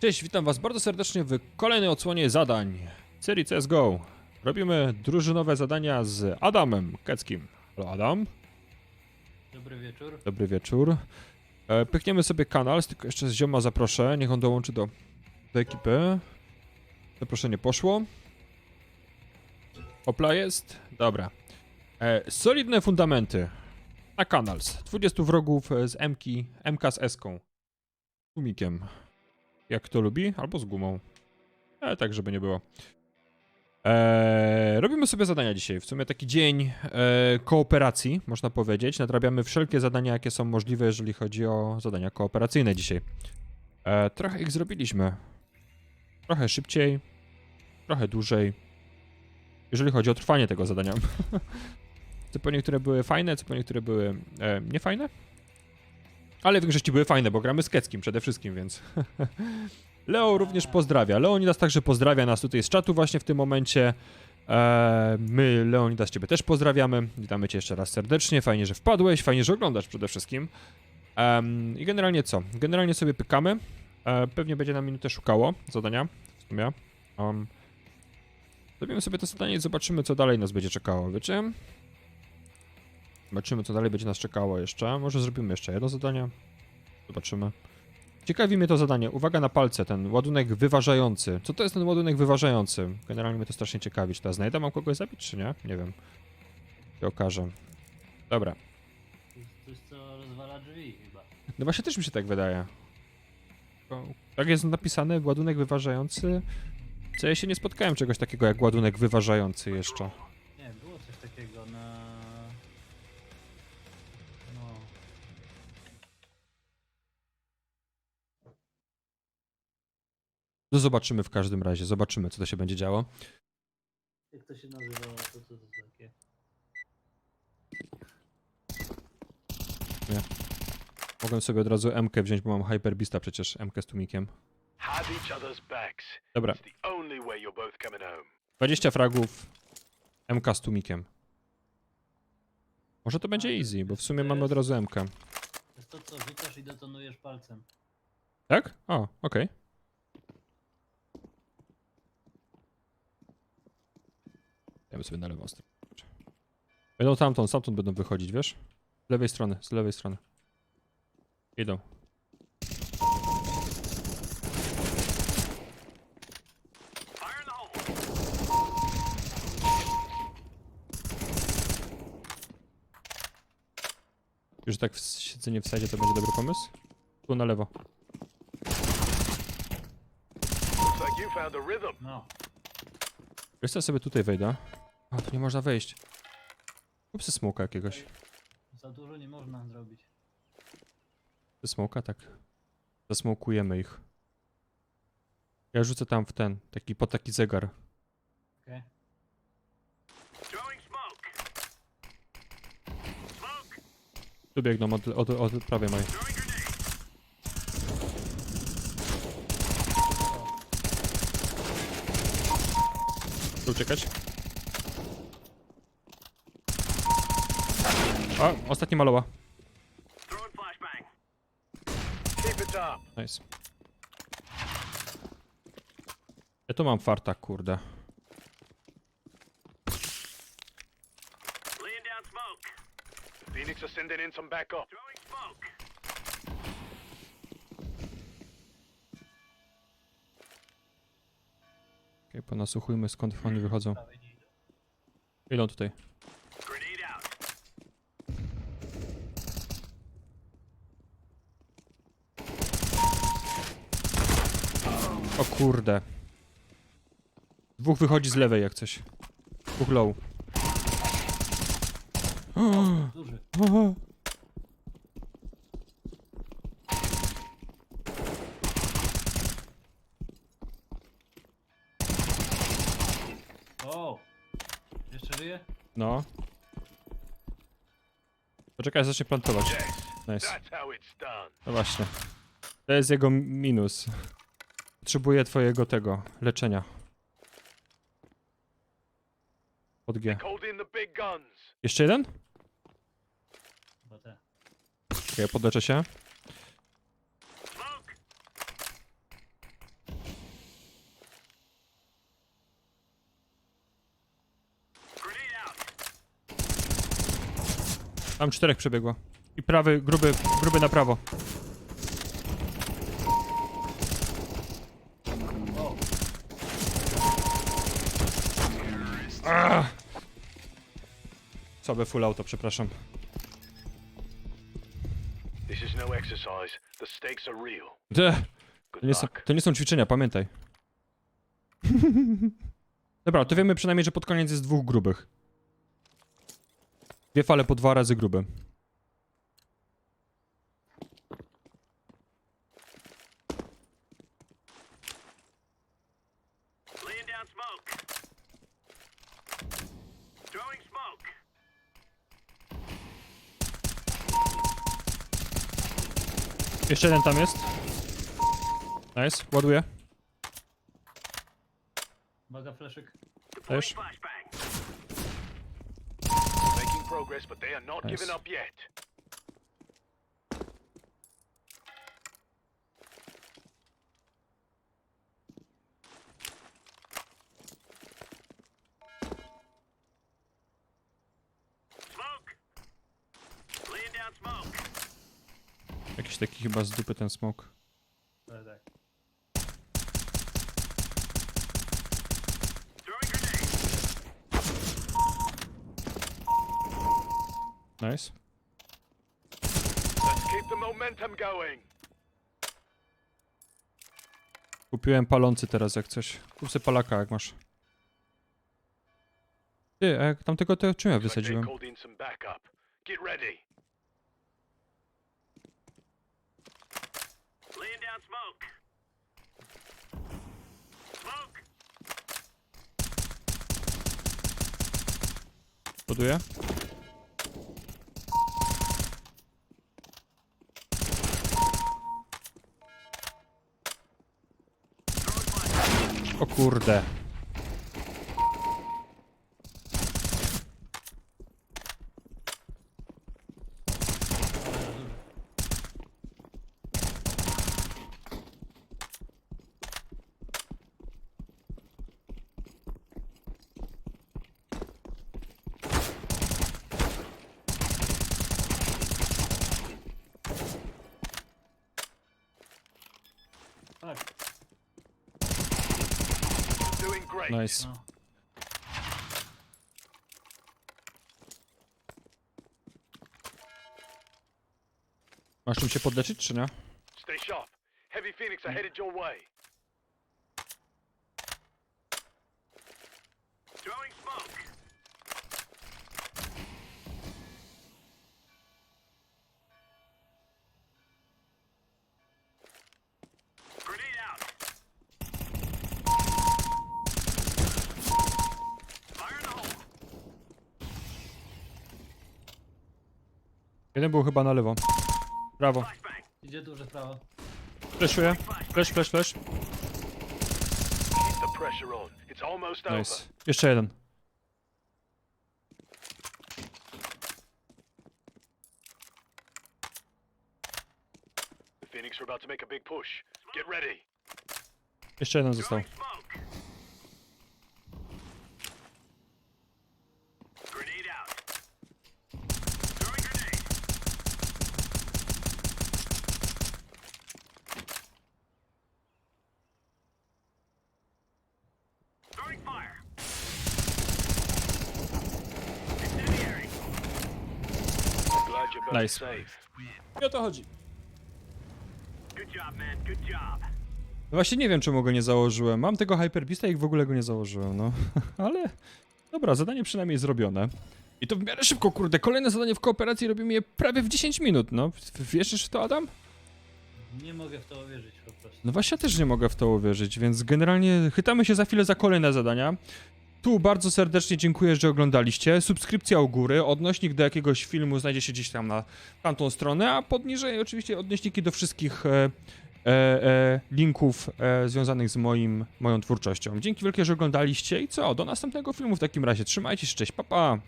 Cześć, witam was bardzo serdecznie w kolejnej odsłonie zadań serii CSGO. Robimy drużynowe zadania z Adamem Keckim. Halo Adam, Dobry wieczór. dobry wieczór. E, pykniemy sobie kanał, tylko jeszcze z zioma zaproszę, niech on dołączy do, do ekipy. Zaproszenie poszło. Opla jest? Dobra. E, solidne fundamenty na kanals. 20 wrogów z MK, MK z S-ką. Gumikiem. Jak kto lubi, albo z gumą. Ale tak, żeby nie było. Eee, robimy sobie zadania dzisiaj. W sumie taki dzień e, kooperacji, można powiedzieć. Nadrabiamy wszelkie zadania, jakie są możliwe, jeżeli chodzi o zadania kooperacyjne dzisiaj. E, trochę ich zrobiliśmy. Trochę szybciej, trochę dłużej. Jeżeli chodzi o trwanie tego zadania. co po niektóre były fajne, co po niektóre były e, niefajne. Ale w większości były fajne, bo gramy z Keckim przede wszystkim, więc. Leo również pozdrawia. Leonidas także pozdrawia nas tutaj z czatu właśnie w tym momencie. Eee, my, Leonidas, ciebie też pozdrawiamy. Witamy cię jeszcze raz serdecznie. Fajnie, że wpadłeś, fajnie, że oglądasz przede wszystkim. Em, I generalnie co? Generalnie sobie pykamy. E, pewnie będzie nam minutę szukało zadania. W sumie. Um, zrobimy sobie to zadanie i zobaczymy, co dalej nas będzie czekało. Wiecie? Zobaczymy, co dalej będzie nas czekało jeszcze. Może zrobimy jeszcze jedno zadanie. Zobaczymy. Ciekawi mnie to zadanie. Uwaga na palce, ten ładunek wyważający. Co to jest ten ładunek wyważający? Generalnie mnie to strasznie ciekawi. Czy to znajdę, mam kogoś zabić, czy nie? Nie wiem. Się okaże. Dobra. To jest coś, co rozwala drzwi chyba. No właśnie też mi się tak wydaje. Tak jest napisane, ładunek wyważający. Co ja się nie spotkałem czegoś takiego jak ładunek wyważający jeszcze. Nie, było coś takiego na... No zobaczymy w każdym razie, zobaczymy co to się będzie działo. Jak to się nazywało? To co to takie? Mogłem sobie od razu MK wziąć, bo mam Hyperbista przecież, MK z tłumikiem. Have each other's backs. Dobra, It's the only way you're both coming home. 20 fragów, MK z tłumikiem. Może to będzie easy, bo w sumie mamy od razu MK. To jest to, co rzucasz i detonujesz palcem. Tak? O, okej. Dajmy sobie na lewą stronę. Będą tamtą, stamtąd będą wychodzić, wiesz? Z lewej strony, z lewej strony. Idą. Już tak w siedzenie w sadzie to będzie dobry pomysł? Tu na lewo. Wiesz co, ja sobie tutaj wejdę. A, tu nie można wejść. Kup sobie smoka jakiegoś. Za dużo nie można zrobić. Ze smoka, tak. Zasmokujemy ich. Ja rzucę tam w ten, taki, pod taki zegar. Okej. Tu biegną od, od, od prawej mojej. Tu uciekać. Ostatni up. Nice. Ja tu mam farta, kurde. Phoenix are sending in some backup. Throwing smoke. Okej, ponasłuchujmy skąd oni wychodzą. Idę. Idą tutaj. Grenade out. O kurde. Dwóch wychodzi z lewej jak coś. Dwóch low. Duży. O! Jeszcze żyje? No. Poczekaj, zacznie plantować. Nice. That's how it's done. No właśnie. To jest jego minus. Potrzebuję twojego tego leczenia. Pod G. Jeszcze jeden? Chyba te. Czekaj, ja podleczę się. Tam czterech przebiegło. I prawy, gruby, gruby na prawo. Słabe full auto, przepraszam. This is no exercise. The stakes are real. Good To nie, są, luck. to nie są ćwiczenia, pamiętaj. Dobra, to wiemy przynajmniej, że pod koniec jest dwóch grubych. Dwie fale po dwa razy grube. Laying down smoke. Throwing smoke. Jeszcze jeden tam jest. Nice, ładuję. uwaga, fleszek. Też. Flashbang. Making progress, but they are not Nice. giving up yet. Smoke. Laying down smoke. Jakiś taki chyba z dupy ten smoke. Tak, tak. Nice. Let's keep the momentum going. Kupiłem palący teraz jak coś. Kup sobie palaka jak masz. Ty, a jak tamtego to czym ja wysadziłem? Get ready. Down smoke. Smoke. Ładuję. O kurde. Tak, Doing great. Nice. no. Masz czym się podleczyć, czy nie? Stay sharp. Heavy Phoenix are headed your way. Jeden był chyba na lewo. Prawo. Idzie duże prawo. Fleszuję. Flash, flash, flash. Keep the pressure on. It's almost over. Nice. Jeszcze jeden. The Phoenix are about to make a big push. Get ready. Jeszcze jeden został. Throwing smoke. Grenade out. Throwing grenade. Throwing fire. Incendiary. Glad you're both Nice. I o to chodzi. No Właśnie nie wiem, czemu go nie założyłem. Mam tego Hyperbista i w ogóle go nie założyłem, no. Ale dobra, zadanie przynajmniej zrobione. I to w miarę szybko, kurde. Kolejne zadanie w kooperacji robimy je prawie w 10 minut, no. Wierzysz w to, Adam? Nie mogę w to uwierzyć po prostu. No właśnie ja też nie mogę w to uwierzyć, więc generalnie chytamy się za chwilę za kolejne zadania. Tu bardzo serdecznie dziękuję, że oglądaliście. Subskrypcja u góry, odnośnik do jakiegoś filmu znajdzie się gdzieś tam na tamtą stronę, a podniżej oczywiście odnośniki do wszystkich e, e, e, linków e, związanych z moim, moją twórczością. Dzięki wielkie, że oglądaliście i co? Do następnego filmu w takim razie. Trzymajcie się, cześć, pa pa!